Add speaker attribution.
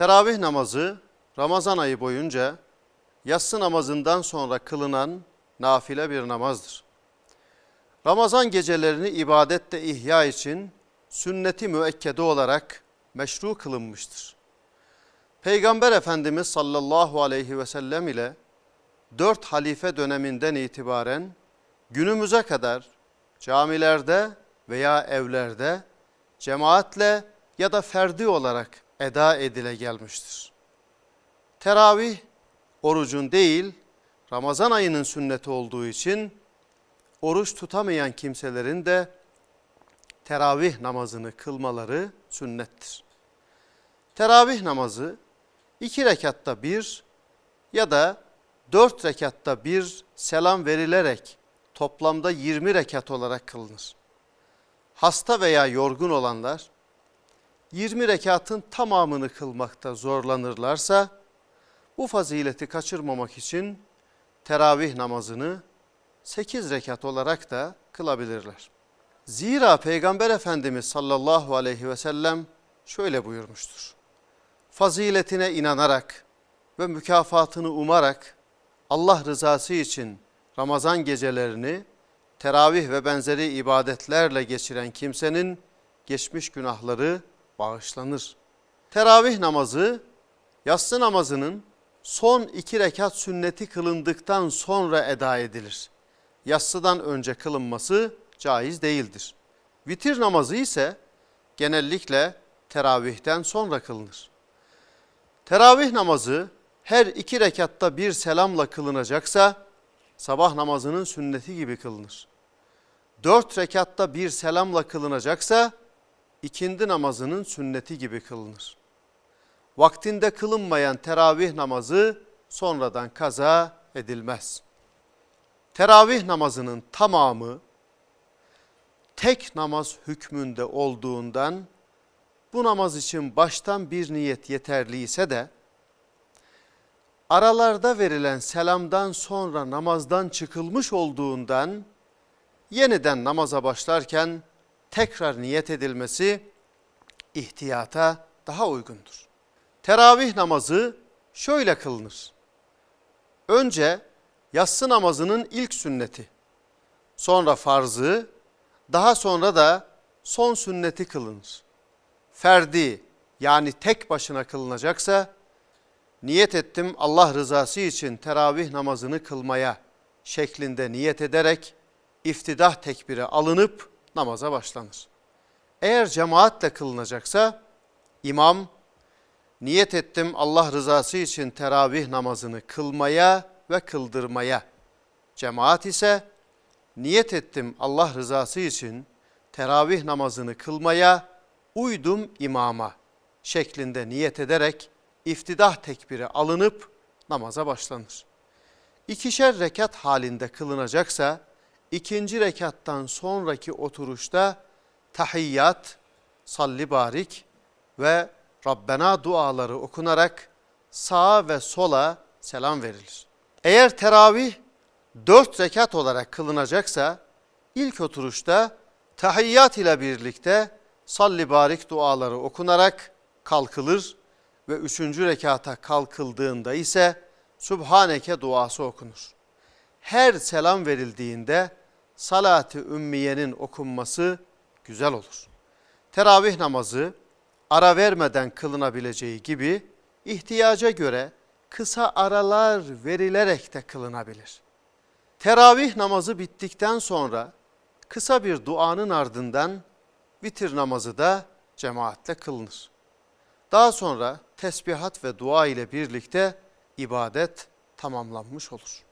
Speaker 1: Teravih namazı Ramazan ayı boyunca yatsı namazından sonra kılınan nafile bir namazdır. Ramazan gecelerini ibadette ihya için sünneti müekkede olarak meşru kılınmıştır. Peygamber Efendimiz sallallahu aleyhi ve sellem ile dört halife döneminden itibaren günümüze kadar camilerde veya evlerde cemaatle ya da ferdi olarak eda edile gelmiştir. Teravih orucun değil Ramazan ayının sünneti olduğu için oruç tutamayan kimselerin de teravih namazını kılmaları sünnettir. Teravih namazı iki rekatta bir ya da dört rekatta bir selam verilerek toplamda 20 rekat olarak kılınır. Hasta veya yorgun olanlar 20 rekatın tamamını kılmakta zorlanırlarsa bu fazileti kaçırmamak için teravih namazını 8 rekat olarak da kılabilirler. Zira Peygamber Efendimiz sallallahu aleyhi ve sellem şöyle buyurmuştur. Faziletine inanarak ve mükafatını umarak Allah rızası için Ramazan gecelerini teravih ve benzeri ibadetlerle geçiren kimsenin geçmiş günahları bağışlanır. Teravih namazı yatsı namazının son iki rekat sünneti kılındıktan sonra eda edilir. Yatsıdan önce kılınması caiz değildir. Vitir namazı ise genellikle teravihten sonra kılınır. Teravih namazı her iki rekatta bir selamla kılınacaksa sabah namazının sünneti gibi kılınır. Dört rekatta bir selamla kılınacaksa ikindi namazının sünneti gibi kılınır. Vaktinde kılınmayan teravih namazı sonradan kaza edilmez. Teravih namazının tamamı tek namaz hükmünde olduğundan bu namaz için baştan bir niyet yeterli ise de aralarda verilen selamdan sonra namazdan çıkılmış olduğundan yeniden namaza başlarken tekrar niyet edilmesi ihtiyata daha uygundur. Teravih namazı şöyle kılınır. Önce yatsı namazının ilk sünneti, sonra farzı, daha sonra da son sünneti kılınır. Ferdi yani tek başına kılınacaksa niyet ettim Allah rızası için teravih namazını kılmaya şeklinde niyet ederek iftidah tekbiri alınıp namaza başlanır. Eğer cemaatle kılınacaksa imam niyet ettim Allah rızası için teravih namazını kılmaya ve kıldırmaya. Cemaat ise niyet ettim Allah rızası için teravih namazını kılmaya uydum imama şeklinde niyet ederek iftidah tekbiri alınıp namaza başlanır. İkişer rekat halinde kılınacaksa ikinci rekattan sonraki oturuşta tahiyyat, salli barik ve Rabbena duaları okunarak sağa ve sola selam verilir. Eğer teravih dört rekat olarak kılınacaksa ilk oturuşta tahiyyat ile birlikte salli barik duaları okunarak kalkılır ve üçüncü rekata kalkıldığında ise Subhaneke duası okunur. Her selam verildiğinde salat-ı ümmiyenin okunması güzel olur. Teravih namazı ara vermeden kılınabileceği gibi ihtiyaca göre kısa aralar verilerek de kılınabilir. Teravih namazı bittikten sonra kısa bir duanın ardından vitir namazı da cemaatle kılınır. Daha sonra tesbihat ve dua ile birlikte ibadet tamamlanmış olur.